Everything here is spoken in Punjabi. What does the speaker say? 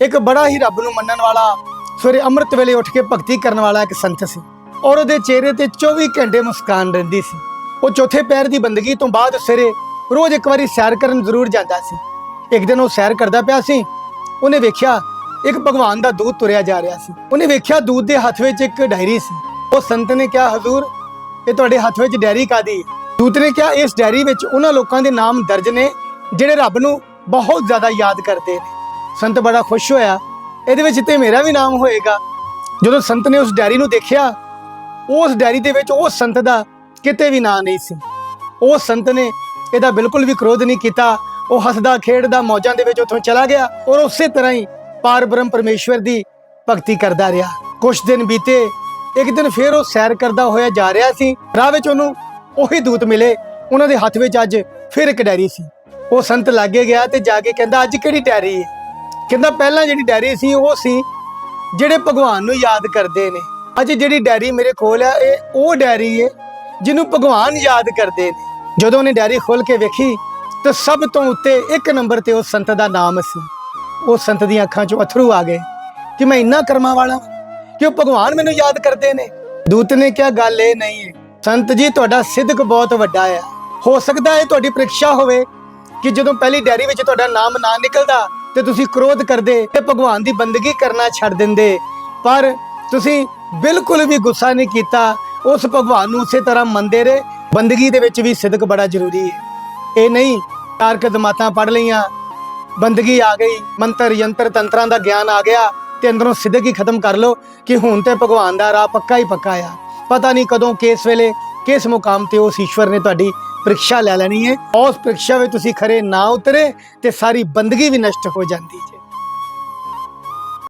ਇੱਕ ਬੜਾ ਹੀ ਰੱਬ ਨੂੰ ਮੰਨਣ ਵਾਲਾ ਸਵੇਰੇ ਅੰਮ੍ਰਿਤ ਵੇਲੇ ਉੱਠ ਕੇ ਭਗਤੀ ਕਰਨ ਵਾਲਾ ਇੱਕ ਸੰਤ ਸੀ ਔਰ ਉਹਦੇ ਚਿਹਰੇ ਤੇ 24 ਘੰਟੇ ਮੁਸਕਾਨ ਰਹਿੰਦੀ ਸੀ। ਉਹ ਚੌਥੇ ਪੈਰ ਦੀ ਬੰਦਗੀ ਤੋਂ ਬਾਅਦ ਸਵੇਰੇ ਰੋਜ਼ ਇੱਕ ਵਾਰੀ ਸੈਰ ਕਰਨ ਜ਼ਰੂਰ ਜਾਂਦਾ ਸੀ। ਇੱਕ ਦਿਨ ਉਹ ਸੈਰ ਕਰਦਾ ਪਿਆ ਸੀ, ਉਹਨੇ ਵੇਖਿਆ ਇੱਕ ਭਗਵਾਨ ਦਾ ਦੂਤ ਤੁਰਿਆ ਜਾ ਰਿਹਾ ਸੀ। ਉਹਨੇ ਵੇਖਿਆ ਦੂਤ ਦੇ ਹੱਥ ਵਿੱਚ ਇੱਕ ਡਾਇਰੀ ਸੀ। ਉਹ ਸੰਤ ਨੇ ਕਿਹਾ, ਹਜ਼ੂਰ, ਇਹ ਤੁਹਾਡੇ ਹੱਥ ਵਿੱਚ ਡਾਇਰੀ ਕਾਦੀ ਦੂਤ ਨੇ ਕਿਹਾ, ਇਸ ਡਾਇਰੀ ਵਿੱਚ ਉਹਨਾਂ ਲੋਕਾਂ ਦੇ ਨਾਮ ਦਰਜ ਨੇ, ਜਿਹੜੇ ਰੱਬ ਨੂੰ ਬਹੁਤ ਜ਼ਿਆਦਾ ਯਾਦ ਕਰਦੇ ਨੇ। ਸੰਤ ਬੜਾ ਖੁਸ਼ ਹੋਇਆ। ਇਹਦੇ ਵਿੱਚ ਤੇ ਮੇਰਾ ਵੀ ਨਾਮ ਹੋਏਗਾ। ਜਦੋਂ ਸੰਤ ਨੇ ਉਸ ਡਾਇਰੀ ਨੂੰ ਦੇਖਿਆ, ਉਸ ਡਾਇਰੀ ਦੇ ਵਿੱਚ ਉਸ ਸੰਤ ਦਾ ਕਿਤੇ ਵੀ ਨਾਂ ਨਹੀਂ ਸੀ। ਉਹ ਸੰਤ ਨੇ ਇਹਦਾ ਬਿਲਕੁਲ ਵੀ ਕ੍ਰੋਧ ਨਹੀਂ ਕੀਤਾ। ਉਹ ਹੱਸਦਾ, ਖੇਡਦਾ, ਮੌਜਾਂ ਦੇ ਵਿੱਚ ਉੱਥੋਂ ਚਲਾ ਗਿਆ ਔਰ ਉਸੇ ਤਰ੍ਹਾਂ ਹੀ ਪਾਰ ਬ੍ਰਹਮ ਪਰਮੇਸ਼ਵਰ ਦੀ ਭਗਤੀ ਕਰਦਾ ਰਿਹਾ। ਕੁਝ ਦਿਨ ਬੀਤੇ, ਇੱਕ ਦਿਨ ਫੇਰ ਉਹ ਸੈਰ ਕਰਦਾ ਹੋਇਆ ਜਾ ਰਿਹਾ ਸੀ। ਰਾਹ ਵਿੱਚ ਉਹਨੂੰ ਉਹੀ ਦੂਤ ਮਿਲੇ। ਉਹਨਾਂ ਦੇ ਹੱਥ ਵਿੱਚ ਅੱਜ ਫਿਰ ਇੱਕ ਡਾਇਰੀ ਸੀ। ਉਹ ਸੰਤ ਲਾਗੇ ਗਿਆ ਤੇ ਜਾ ਕੇ ਕਹਿੰਦਾ, ਅੱਜ ਕਿਹੜੀ ਡਾਇਰੀ ਹੈ ਕਹਿੰਦਾ ਪਹਿਲਾਂ ਜਿਹੜੀ ਡਾਇਰੀ ਸੀ ਉਹ ਸੀ ਜਿਹੜੇ ਭਗਵਾਨ ਨੂੰ ਯਾਦ ਕਰਦੇ ਨੇ। ਅੱਜ ਜਿਹੜੀ ਡਾਇਰੀ ਮੇਰੇ ਕੋਲ ਆ, ਇਹ ਉਹ ਡਾਇਰੀ ਹੈ ਜਿਹਨੂੰ ਭਗਵਾਨ ਯਾਦ ਕਰਦੇ ਨੇ। ਜਦੋਂ ਉਹਨੇ ਡਾਇਰੀ ਖੋਲ ਕੇ ਵੇਖੀ ਤਾਂ ਸਭ ਤੋਂ ਉੱਤੇ ਇੱਕ ਨੰਬਰ ਤੇ ਉਹ ਸੰਤ ਦਾ ਨਾਮ ਸੀ। ਉਹ ਸੰਤ ਦੀਆਂ ਅੱਖਾਂ 'ਚੋਂ ਅਥਰੂ ਆ ਗਏ ਕਿ ਮੈਂ ਇੰਨਾ ਕਰਮਾਂ ਵਾਲਾ ਕਿ ਉਹ ਭਗਵਾਨ ਮੈਨੂੰ ਯਾਦ ਕਰਦੇ ਨੇ। ਦੂਤ ਨੇ ਕਿਹਾ, ਗੱਲ ਇਹ ਨਹੀਂ ਹੈ ਸੰਤ ਜੀ, ਤੁਹਾਡਾ ਸਿੱਧਕ ਬਹੁਤ ਵੱਡਾ ਹੈ ਹੋ ਸਕਦਾ ਹੈ ਤੁਹਾਡੀ ਪ੍ਰੀਖਿਆ ਹੋਵੇ ਕਿ ਜਦੋਂ ਪਹਿਲੀ ਡਾਇਰੀ ਵਿੱਚ ਤੁਹਾਡਾ ਨਾਮ ਨਾ ਨਿਕਲਦਾ ਤੇ ਤੁਸੀਂ ਕ੍ਰੋਧ ਕਰਦੇ ਤੇ ਭਗਵਾਨ ਦੀ ਬੰਦਗੀ ਕਰਨਾ ਛੱਡ ਦਿੰਦੇ। ਪਰ ਤੁਸੀਂ ਬਿਲਕੁਲ ਵੀ ਗੁੱਸਾ ਨਹੀਂ ਕੀਤਾ। ਉਸ ਭਗਵਾਨ ਨੂੰ ਉਸੇ ਤਰ੍ਹਾਂ ਮੰਨਦੇ ਰਹੇ। ਬੰਦਗੀ ਦੇ ਵਿੱਚ ਵੀ ਸਿੱਧਕ ਬੜਾ ਜ਼ਰੂਰੀ ਹੈ। ਇਹ ਨਹੀਂ ਚਾਰ ਕਦਮਾਤਾਂ ਪੜ ਲਈਆਂ। ਬੰਦਗੀ ਆ ਗਈ, ਮੰਤਰ, ਯੰਤਰ, ਤੰਤਰਾਂ ਦਾ ਗਿਆਨ ਆ ਗਿਆ ਤੇ ਅੰਦਰੋਂ ਸਿੱਧਕ ਹੀ ਖਤਮ ਕਰ ਲੋ ਕਿ ਹੁਣ ਤੇ ਭਗਵਾਨ ਦਾ ਰਾਹ ਪੱਕਾ ਹੀ ਪੱਕਾ ਆ। ਪਤਾ ਨਹੀਂ ਕਦੋਂ, ਕਿਸ ਵੇਲੇ ਕਿਸ ਮੁਕਾਮ ਤੇ ਉਸ ਈਸ਼ਵਰ ਨੇ ਤੁਹਾਡੀ ਪ੍ਰੀਖਿਆ ਲੈ ਲੈਣੀ ਹੈ? ਉਸ ਪ੍ਰੀਖਿਆ ਵਿੱਚ ਤੁਸੀਂ ਖਰੇ ਨਾ ਉਤਰੇ ਤੇ ਸਾਰੀ ਬੰਦਗੀ ਵੀ ਨਸ਼ਟ ਹੋ ਜਾਂਦੀ ਹੈ